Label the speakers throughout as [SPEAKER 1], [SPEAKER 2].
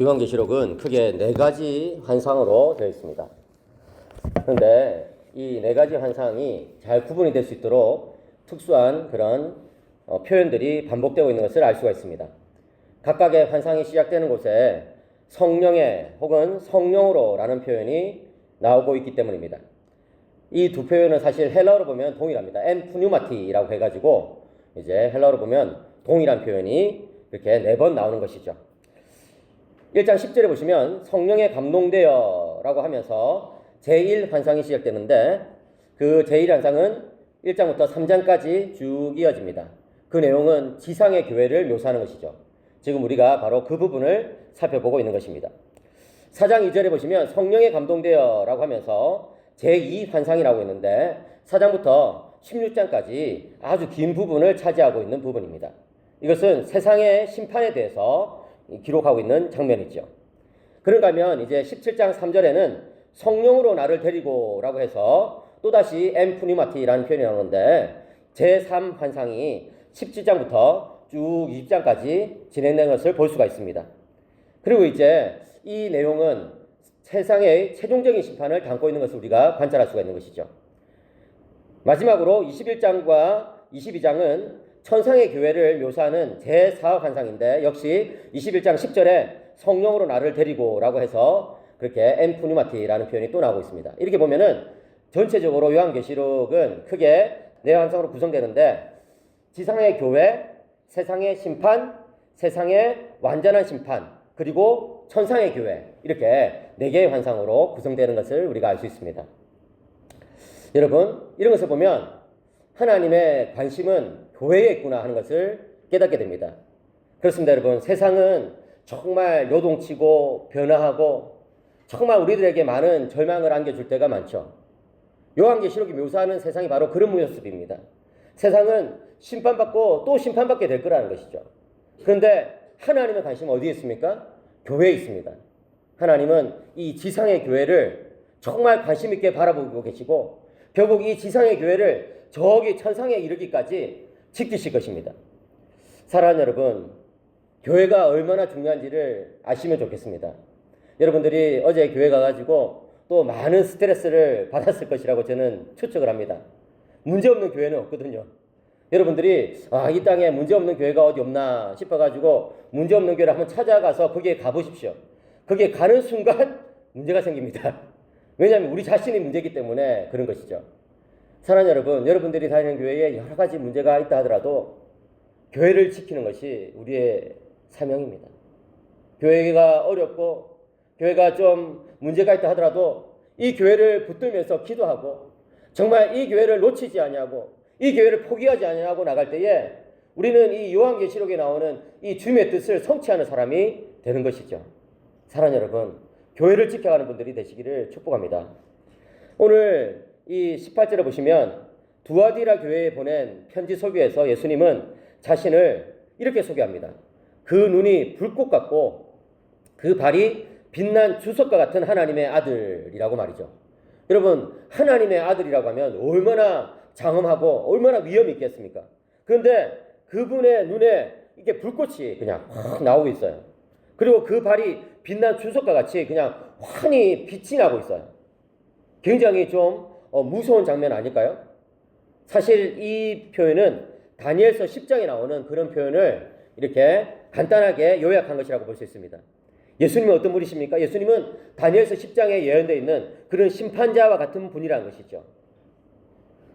[SPEAKER 1] 요한계시록은 크게 네 가지 환상으로 되어 있습니다. 그런데 이 네 가지 환상이 잘 구분이 될 수 있도록 특수한 그런 어, 표현들이 반복되고 있는 것을 알 수가 있습니다. 각각의 환상이 시작되는 곳에 성령의 혹은 성령으로라는 표현이 나오고 있기 때문입니다. 이 두 표현은 사실 헬라어로 보면 동일합니다. 엠푸뉴마티라고 해가지고 이제 헬라어로 보면 동일한 표현이 이렇게 네 번 나오는 것이죠. 1장 10절에 보시면 성령에 감동되어 라고 하면서 제1 환상이 시작되는데 그 제1 환상은 1장부터 3장까지 쭉 이어집니다. 그 내용은 지상의 교회를 묘사하는 것이죠. 지금 우리가 바로 그 부분을 살펴보고 있는 것입니다. 4장 2절에 보시면 성령에 감동되어 라고 하면서 제2 환상이라고 있는데 4장부터 16장까지 아주 긴 부분을 차지하고 있는 부분입니다. 이것은 세상의 심판에 대해서 기록하고 있는 장면이죠. 그런가 하면 이제 17장 3절에는 성령으로 나를 데리고 라고 해서 또다시 엠푸니마티라는 표현이 나오는데 제3 환상이 17장부터 쭉 20장까지 진행된 것을 볼 수가 있습니다. 그리고 이제 이 내용은 세상의 최종적인 심판을 담고 있는 것을 우리가 관찰할 수가 있는 것이죠. 마지막으로 21장과 22장은 천상의 교회를 묘사하는 제4 환상인데 역시 21장 10절에 성령으로 나를 데리고 라고 해서 그렇게 엠푸니마티라는 표현이 또 나오고 있습니다. 이렇게 보면은 전체적으로 요한계시록은 크게 네 환상으로 구성되는데 지상의 교회, 세상의 심판, 세상의 완전한 심판, 그리고 천상의 교회 이렇게 네 개의 환상으로 구성되는 것을 우리가 알 수 있습니다. 여러분 이런 것을 보면 하나님의 관심은 교회에 있구나 하는 것을 깨닫게 됩니다. 그렇습니다, 여러분. 세상은 정말 요동치고 변화하고 정말 우리들에게 많은 절망을 안겨줄 때가 많죠. 요한계시록이 묘사하는 세상이 바로 그런 모습입니다. 세상은 심판받고 또 심판받게 될 거라는 것이죠. 그런데 하나님의 관심은 어디에 있습니까? 교회에 있습니다. 하나님은 이 지상의 교회를 정말 관심 있게 바라보고 계시고 결국 이 지상의 교회를 저기 천상에 이르기까지 지키실 것입니다. 사랑하는 여러분, 교회가 얼마나 중요한지를 아시면 좋겠습니다. 여러분들이 어제 교회 가가지고 또 많은 스트레스를 받았을 것이라고 저는 추측을 합니다. 문제 없는 교회는 없거든요. 여러분들이 아, 이 땅에 문제 없는 교회가 어디 없나 싶어가지고 문제 없는 교회를 한번 찾아가서 거기에 가보십시오. 거기에 가는 순간 문제가 생깁니다. 왜냐하면 우리 자신이 문제이기 때문에 그런 것이죠. 사랑하는 여러분, 여러분들이 다니는 교회에 여러 가지 문제가 있다 하더라도 교회를 지키는 것이 우리의 사명입니다. 교회가 어렵고 교회가 좀 문제가 있다 하더라도 이 교회를 붙들면서 기도하고 정말 이 교회를 놓치지 아니하고 이 교회를 포기하지 아니하고 나갈 때에 우리는 이 요한계시록에 나오는 이 주님의 뜻을 성취하는 사람이 되는 것이죠. 사랑하는 여러분, 교회를 지켜가는 분들이 되시기를 축복합니다. 오늘 이 18절에 보시면 두아디라 교회에 보낸 편지 소개에서 예수님은 자신을 이렇게 소개합니다. 그 눈이 불꽃 같고 그 발이 빛난 주석과 같은 하나님의 아들이라고 말이죠. 여러분, 하나님의 아들이라고 하면 얼마나 장엄하고 얼마나 위험이 있겠습니까? 그런데 그분의 눈에 이게 불꽃이 그냥 확 나오고 있어요. 그리고 그 발이 빛난 주석과 같이 그냥 환히 빛이 나고 있어요. 굉장히 좀 어, 무서운 장면 아닐까요? 사실 이 표현은 다니엘서 10장에 나오는 그런 표현을 이렇게 간단하게 요약한 것이라고 볼 수 있습니다. 예수님은 어떤 분이십니까? 예수님은 다니엘서 10장에 예언되어 있는 그런 심판자와 같은 분이라는 것이죠.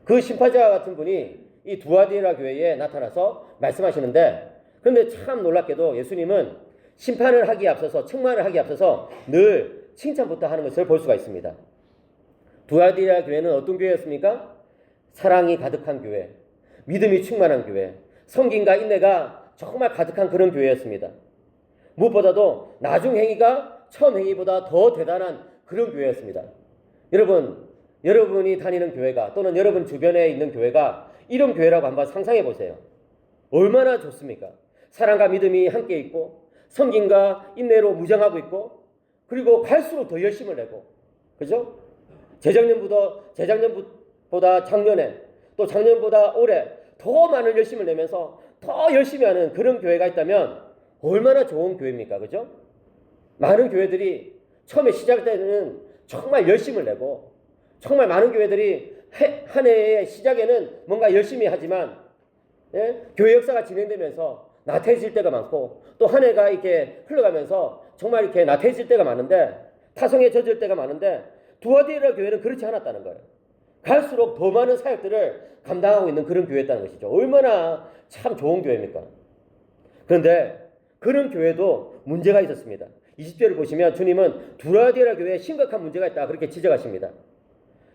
[SPEAKER 1] 그 심판자와 같은 분이 이 두아디라 교회에 나타나서 말씀하시는데 그런데 참 놀랍게도 예수님은 심판을 하기에 앞서서 책망을 하기에 앞서서 늘 칭찬부터 하는 것을 볼 수가 있습니다. 두아디라 교회는 어떤 교회였습니까? 사랑이 가득한 교회, 믿음이 충만한 교회, 성김과 인내가 정말 가득한 그런 교회였습니다. 무엇보다도 나중 행위가 처음 행위보다 더 대단한 그런 교회였습니다. 여러분, 여러분이 다니는 교회가 또는 여러분 주변에 있는 교회가 이런 교회라고 한번 상상해 보세요. 얼마나 좋습니까? 사랑과 믿음이 함께 있고 성김과 인내로 무장하고 있고 그리고 갈수록 더 열심을 내고 그죠? 재작년보다 재작년보다 작년에 또 작년보다 올해 더 많은 열심을 내면서 더 열심히 하는 그런 교회가 있다면 얼마나 좋은 교회입니까? 그죠? 많은 교회들이 처음에 시작 때는 정말 열심을 내고 정말 많은 교회들이 해- 한 해의 시작에는 뭔가 열심히 하지만 예? 교회 역사가 진행되면서 나태해질 때가 많고 또 한 해가 이렇게 흘러가면서 정말 이렇게 나태해질 때가 많은데 타성에 젖을 때가 많은데 두아디라 교회는 그렇지 않았다는 거예요. 갈수록 더 많은 사역들을 감당하고 있는 그런 교회였다는 것이죠. 얼마나 참 좋은 교회입니까? 그런데 그런 교회도 문제가 있었습니다. 20절을 보시면 주님은 두아디라 교회에 심각한 문제가 있다 그렇게 지적하십니다.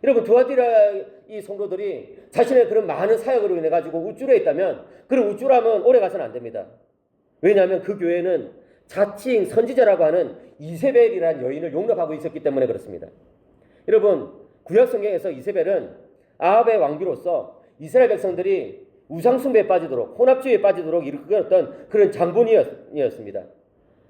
[SPEAKER 1] 여러분 두아디라 이 성도들이 자신의 그런 많은 사역으로 인해 가지고 우쭐에 있다면 그런 우쭐함은 오래 가서는 안 됩니다. 왜냐하면 그 교회는 자칭 선지자라고 하는 이세벨이라는 여인을 용납하고 있었기 때문에 그렇습니다. 여러분 구약 성경에서 이세벨은 아합의 왕비로서 이스라엘 백성들이 우상 숭배에 빠지도록 혼합주의에 빠지도록 이끌었던 그런 장본이었습니다.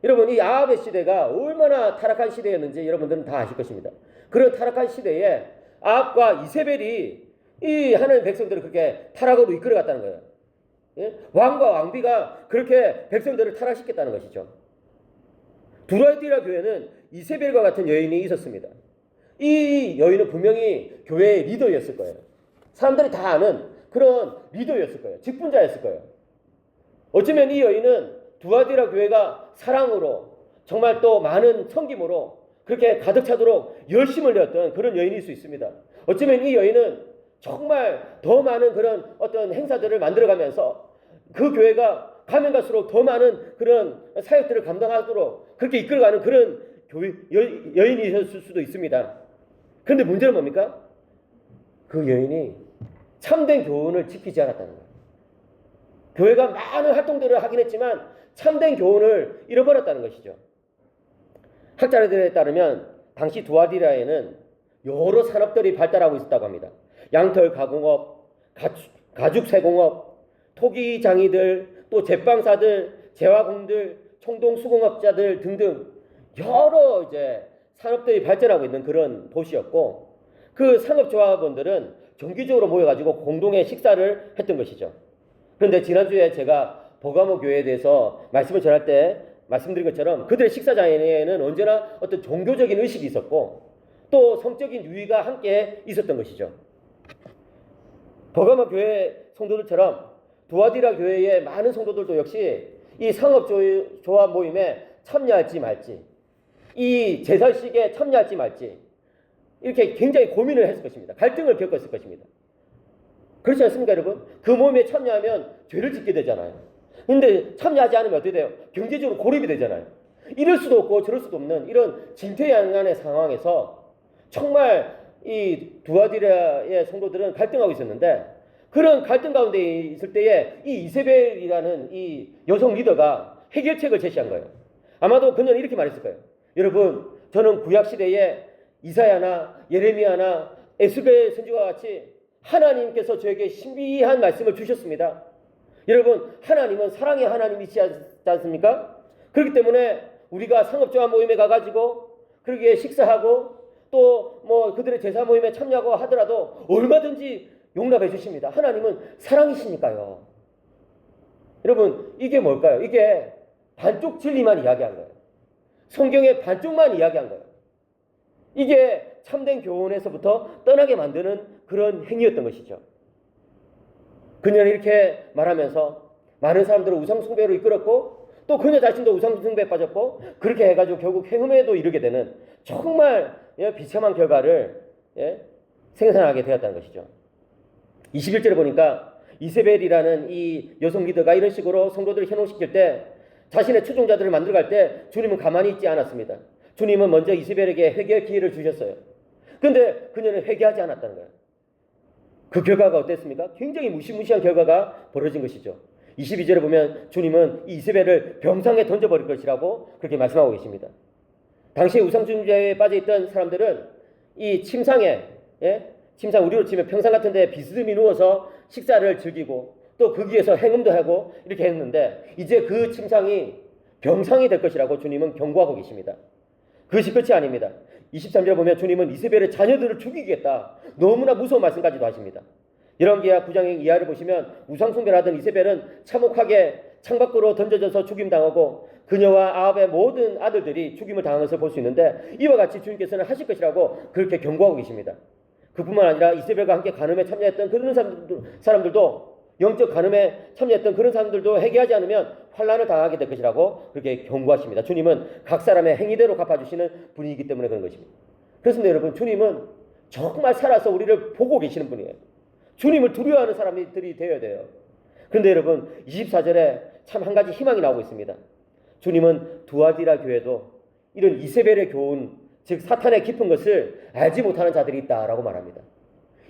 [SPEAKER 1] 여러분 이 아합의 시대가 얼마나 타락한 시대였는지 여러분들은 다 아실 것입니다. 그런 타락한 시대에 아합과 이세벨이 이 하나님 백성들을 그렇게 타락으로 이끌어갔다는 거예요. 예? 왕과 왕비가 그렇게 백성들을 타락시켰다는 것이죠. 두라이디라 교회는 이세벨과 같은 여인이 있었습니다. 이 여인은 분명히 교회의 리더였을 거예요. 사람들이 다 아는 그런 리더였을 거예요. 직분자였을 거예요. 어쩌면 이 여인은 두아디라 교회가 사랑으로 정말 또 많은 섬김으로 그렇게 가득 차도록 열심을 내었던 그런 여인일 수 있습니다. 어쩌면 이 여인은 정말 더 많은 그런 어떤 행사들을 만들어가면서 그 교회가 가면 갈수록 더 많은 그런 사역들을 감당하도록 그렇게 이끌어가는 그런 교회, 여, 여인이셨을 수도 있습니다. 그런데 문제는 뭡니까? 그 여인이 참된 교훈을 지키지 않았다는 거예요. 교회가 많은 활동들을 하긴 했지만 참된 교훈을 잃어버렸다는 것이죠. 학자들에 따르면 당시 두아디라에는 여러 산업들이 발달하고 있었다고 합니다. 양털 가공업, 가축, 가죽 세공업, 토기 장이들, 또 제빵사들, 제화공들, 청동 수공업자들 등등 여러 이제 산업들이 발전하고 있는 그런 도시였고 그 상업조합원들은 정기적으로 모여가지고 공동의 식사를 했던 것이죠. 그런데 지난주에 제가 버가모 교회에 대해서 말씀을 전할 때 말씀드린 것처럼 그들의 식사장에는 언제나 어떤 종교적인 의식이 있었고 또 성적인 유의가 함께 있었던 것이죠. 버가모 교회 성도들처럼 두아디라 교회의 많은 성도들도 역시 이 상업조합 모임에 참여할지 말지 이 제설식에 참여할지 말지 이렇게 굉장히 고민을 했을 것입니다. 갈등을 겪었을 것입니다. 그렇지 않습니까, 여러분? 그 모임에 참여하면 죄를 짓게 되잖아요. 근데 참여하지 않으면 어떻게 돼요? 경제적으로 고립이 되잖아요. 이럴 수도 없고 저럴 수도 없는 이런 진퇴양난의 상황에서 정말 이 두아디라의 성도들은 갈등하고 있었는데 그런 갈등 가운데 있을 때에 이 이세벨이라는 이 여성 리더가 해결책을 제시한 거예요. 아마도 그녀는 이렇게 말했을 거예요. 여러분, 저는 구약 시대에 이사야나 예레미야나 에스겔 선지와 같이 하나님께서 저에게 신비한 말씀을 주셨습니다. 여러분, 하나님은 사랑의 하나님이시지 않습니까? 그렇기 때문에 우리가 상업조합 모임에 가가지고 그러기에 식사하고 또 뭐 그들의 제사 모임에 참여하고 하더라도 얼마든지 용납해 주십니다. 하나님은 사랑이시니까요. 여러분, 이게 뭘까요? 이게 반쪽 진리만 이야기한 거예요. 성경의 반쪽만 이야기한 거예요. 이게 참된 교훈에서부터 떠나게 만드는 그런 행위였던 것이죠. 그녀는 이렇게 말하면서 많은 사람들을 우상숭배로 이끌었고 또 그녀 자신도 우상숭배에 빠졌고 그렇게 해가지고 결국 행음에도 이르게 되는 정말 예, 비참한 결과를 예, 생산하게 되었다는 것이죠. 21절에 보니까 이세벨이라는 이 여성 리더가 이런 식으로 성도들을 현혹시킬 때 자신의 추종자들을 만들어갈 때 주님은 가만히 있지 않았습니다. 주님은 먼저 이세벨에게 회개 기회를 주셨어요. 그런데 그녀는 회개하지 않았다는 거예요. 그 결과가 어땠습니까? 굉장히 무시무시한 결과가 벌어진 것이죠. 22절에 보면 주님은 이 이세벨을 병상에 던져버릴 것이라고 그렇게 말씀하고 계십니다. 당시 우상숭배에 빠져있던 사람들은 이 침상에 예? 침상 우리로 치면 평상 같은 데 비스듬히 누워서 식사를 즐기고 또 거기에서 행음도 하고 이렇게 했는데 이제 그 침상이 병상이 될 것이라고 주님은 경고하고 계십니다. 그것이 끝이 아닙니다. 23절 보면 주님은 이세벨의 자녀들을 죽이겠다. 너무나 무서운 말씀까지도 하십니다. 열왕기하 9장의 이하를 보시면 우상숭배를 하던 이세벨은 참혹하게 창밖으로 던져져서 죽임당하고 그녀와 아합의 모든 아들들이 죽임을 당한 것을 볼 수 있는데 이와 같이 주님께서는 하실 것이라고 그렇게 경고하고 계십니다. 그뿐만 아니라 이세벨과 함께 간음에 참여했던 그런 사람들도, 사람들도 영적 간음에 참여했던 그런 사람들도 회개하지 않으면 환란을 당하게 될 것이라고 그렇게 경고하십니다. 주님은 각 사람의 행위대로 갚아주시는 분이기 때문에 그런 것입니다. 그렇습니다, 여러분. 주님은 정말 살아서 우리를 보고 계시는 분이에요. 주님을 두려워하는 사람들이 되어야 돼요. 그런데 여러분, 24절에 참 한 가지 희망이 나오고 있습니다. 주님은 두아디라 교회도 이런 이세벨의 교훈, 즉 사탄의 깊은 것을 알지 못하는 자들이 있다라고 말합니다.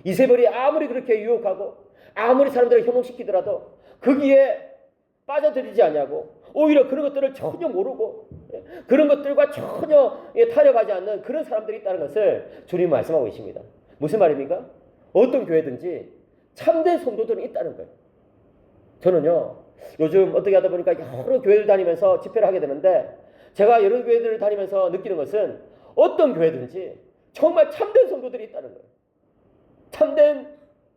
[SPEAKER 1] 이세벨이 아무리 그렇게 유혹하고 아무리 사람들을 현혹시키더라도 거기에 빠져들이지 않냐고 오히려 그런 것들을 전혀 모르고 예, 그런 것들과 전혀 예, 타협하지 않는 그런 사람들이 있다는 것을 주님 말씀하고 계십니다. 무슨 말입니까? 어떤 교회든지 참된 성도들은 있다는 거예요. 저는요 요즘 어떻게 하다 보니까 여러 교회를 다니면서 집회를 하게 되는데 제가 여러 교회들을 다니면서 느끼는 것은 어떤 교회든지 정말 참된 성도들이 있다는 거예요. 참된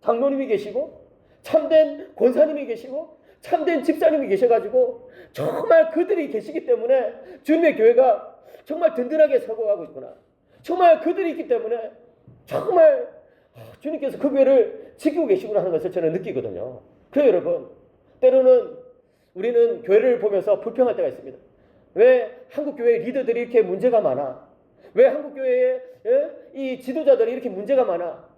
[SPEAKER 1] 장로님이 계시고 참된 권사님이 계시고 참된 집사님이 계셔가지고 정말 그들이 계시기 때문에 주님의 교회가 정말 든든하게 서고가고 있구나. 정말 그들이 있기 때문에 정말 주님께서 그 교회를 지키고 계시구나 하는 것을 저는 느끼거든요. 그래요 여러분. 때로는 우리는 교회를 보면서 불평할 때가 있습니다. 왜 한국 교회 리더들이 이렇게 문제가 많아? 왜 한국 교회에 예? 이 지도자들이 이렇게 문제가 많아?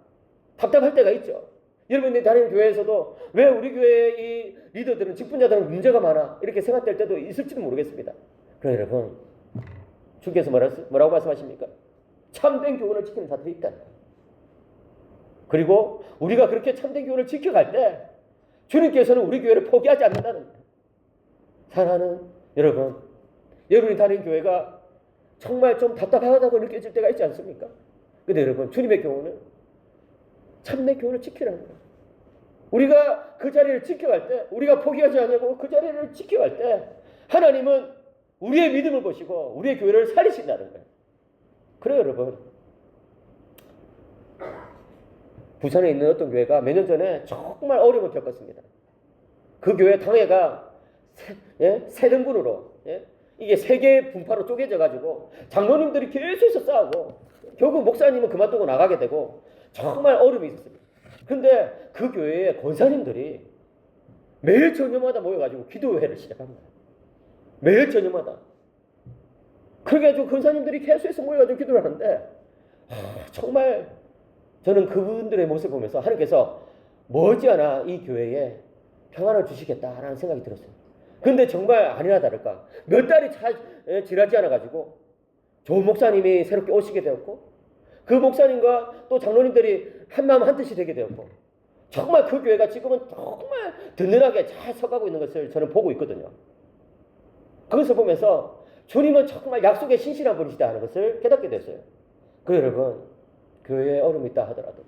[SPEAKER 1] 답답할 때가 있죠. 여러분들이 다니는 교회에서도 왜 우리 교회의 이 리더들은 직분자들은 문제가 많아? 이렇게 생각될 때도 있을지도 모르겠습니다. 그럼 여러분, 주께서 뭐라, 뭐라고 말씀하십니까? 참된 교훈을 지키는 자들이 있다. 그리고 우리가 그렇게 참된 교훈을 지켜갈 때 주님께서는 우리 교회를 포기하지 않는다는 거예요. 사랑하는 여러분, 여러분이 다니는 교회가 정말 좀 답답하다고 느껴질 때가 있지 않습니까? 근데 여러분, 주님의 교훈은 참된 교훈을 지키라는 거예요. 우리가 그 자리를 지켜갈 때, 우리가 포기하지 않고 그 자리를 지켜갈 때, 하나님은 우리의 믿음을 보시고 우리의 교회를 살리신다는 거예요. 그래요, 여러분. 부산에 있는 어떤 교회가 몇 년 전에 정말 어려움을 겪었습니다. 그 교회 당회가 세, 예? 세 등분으로 예? 이게 세 개의 분파로 쪼개져 가지고 장로님들이 계속해서 싸우고 결국 목사님은 그만두고 나가게 되고 정말 어려움이 있었습니다. 근데 그 교회의 권사님들이 매일 저녁마다 모여가지고 기도회를 시작합니다. 매일 저녁마다. 그래가지고 권사님들이 계속해서 모여가지고 기도를 하는데 아, 정말 저는 그분들의 모습을 보면서 하나님께서 머지않아 이 교회에 평안을 주시겠다라는 생각이 들었어요. 근데 정말 아니나 다를까 몇 달이 차, 에, 지나지 않아가지고 좋은 목사님이 새롭게 오시게 되었고 그 목사님과 또 장로님들이 한마음 한뜻이 되게 되었고 정말 그 교회가 지금은 정말 든든하게 잘 서가고 있는 것을 저는 보고 있거든요. 그것을 보면서 주님은 정말 약속에 신실한 분이시다 하는 것을 깨닫게 됐어요. 그 여러분 교회에 어려움이 있다 하더라도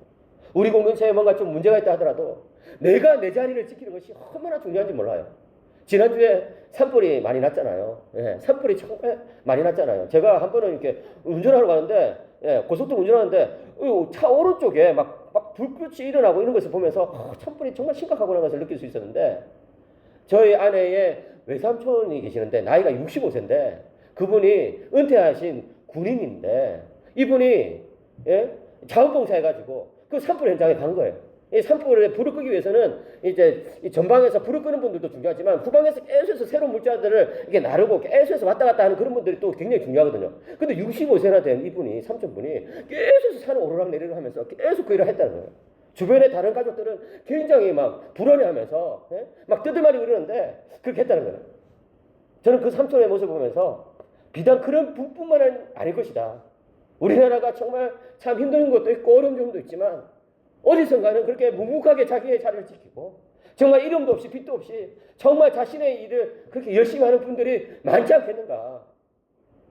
[SPEAKER 1] 우리 공동체에 뭔가 좀 문제가 있다 하더라도 내가 내 자리를 지키는 것이 얼마나 중요한지 몰라요. 지난주에 산불이 많이 났잖아요. 예, 산불이 정말 많이 났잖아요. 제가 한 번은 이렇게 운전하러 가는데, 예, 고속도로 운전하는데, 어, 차 오른쪽에 막, 막 불빛이 일어나고 이런 것을 보면서, 어, 산불이 정말 심각하구나 것을 느낄 수 있었는데, 저희 아내의 외삼촌이 계시는데, 나이가 65세인데, 그분이 은퇴하신 군인인데, 이분이, 예, 자원봉사 해가지고, 그 산불 현장에 간 거예요. 이 산불에 불을 끄기 위해서는 이제 이 전방에서 불을 끄는 분들도 중요하지만 후방에서 계속해서 새로운 물자들을 이렇게 나르고 계속해서 왔다 갔다 하는 그런 분들이 또 굉장히 중요하거든요. 근데 65세나 된 이분이 삼촌분이 계속해서 산을 오르락 내리락 하면서 계속 그 일을 했다는 거예요. 주변의 다른 가족들은 굉장히 막 불안해하면서 예? 막 뜯을말이 이러는데 그렇게 했다는 거예요. 저는 그 삼촌의 모습을 보면서 비단 그런 분뿐만 아닐 것이다. 우리나라가 정말 참 힘든 것도 있고 어려운 점도 있지만 어디선가는 그렇게 묵묵하게 자기의 자리를 지키고 정말 이름도 없이 빛도 없이 정말 자신의 일을 그렇게 열심히 하는 분들이 많지 않겠는가.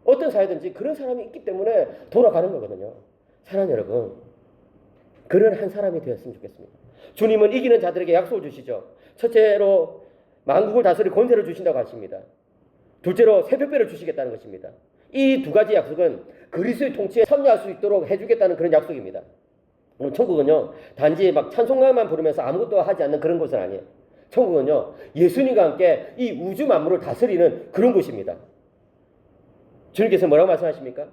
[SPEAKER 1] 어떤 사회든지 그런 사람이 있기 때문에 돌아가는 거거든요. 사랑하는 여러분, 그런 한 사람이 되었으면 좋겠습니다. 주님은 이기는 자들에게 약속을 주시죠. 첫째로 만국을 다스릴 권세를 주신다고 하십니다. 둘째로 새벽별을 주시겠다는 것입니다. 이 두 가지 약속은 그리스의 통치에 참여할 수 있도록 해주겠다는 그런 약속입니다. 천국은요 단지 막 찬송가만 부르면서 아무것도 하지 않는 그런 곳은 아니에요. 천국은요, 예수님과 함께 이 우주 만물을 다스리는 그런 곳입니다. 주님께서 뭐라고 말씀하십니까?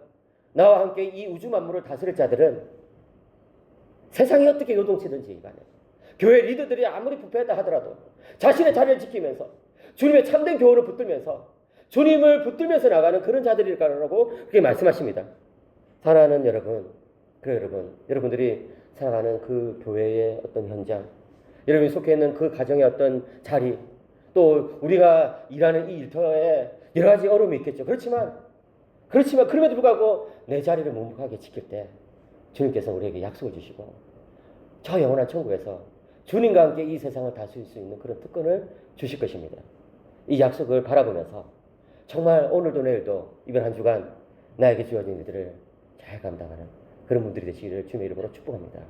[SPEAKER 1] 나와 함께 이 우주 만물을 다스릴 자들은 세상이 어떻게 요동치든지 간에 교회 리더들이 아무리 부패했다 하더라도 자신의 자리를 지키면서 주님의 참된 교훈을 붙들면서 주님을 붙들면서 나가는 그런 자들일 거라고 그렇게 말씀하십니다. 사랑하는 여러분, 그래 여러분, 여러분들이 살아가는 그 교회의 어떤 현장, 여러분이 속해 있는 그 가정의 어떤 자리, 또 우리가 일하는 이 일터에 여러 가지 어려움이 있겠죠. 그렇지만, 그렇지만 그럼에도 불구하고 내 자리를 묵묵하게 지킬 때 주님께서 우리에게 약속을 주시고 저 영원한 천국에서 주님과 함께 이 세상을 다스릴 수 있는 그런 특권을 주실 것입니다. 이 약속을 바라보면서 정말 오늘도 내일도 이번 한 주간 나에게 주어진 일들을 잘 감당하는 그런 분들이 되시기를 주님의 이름으로 축복합니다.